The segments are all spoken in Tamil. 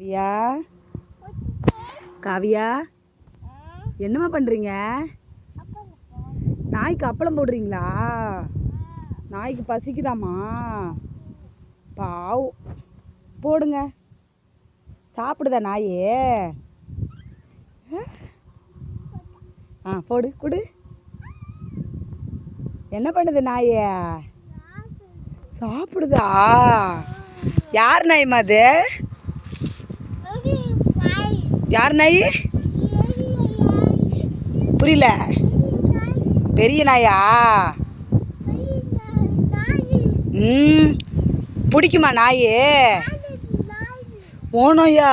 காவியா? காவியா? என்னம்மா பண்ணுறீங்க நாய்க்கு அப்பளம் போடுறீங்களா? நாய்க்கு பசிக்குதாம்மா? பாவம். போடுங்க. சாப்பிடுதா நாயே? ஆ போடு கொடு. என்ன பண்ணுது நாயே? சாப்பிடுதா. யார் நாய்மா அது? யார் நாய்? புரியல. பெரிய நாயா? ம். பிடிக்குமா நாய்? ஓனோயா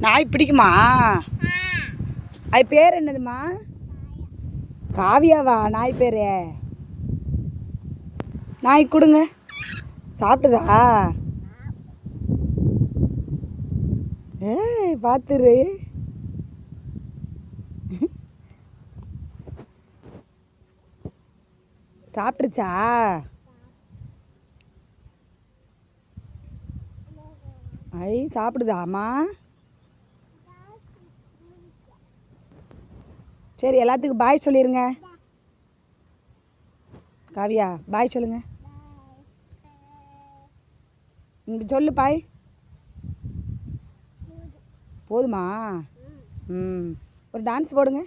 நாய்? பிடிக்குமா? அது பேர் என்னதுமா காவியாவா? நாய் பேர். நாய் கொடுங்க. சாப்பிட்டுதா? பார்த்துரு சாப்பிட்ருச்சா ஐ சாப்பிடுதாம்மா? சரி எல்லாத்துக்கும் பாய் சொல்லிடுங்க காவியா பாய் சொல்லுங்க. இங்கே சொல்லு பாய் போதுமா? ம். ஒரு டான்ஸ் போடுங்க.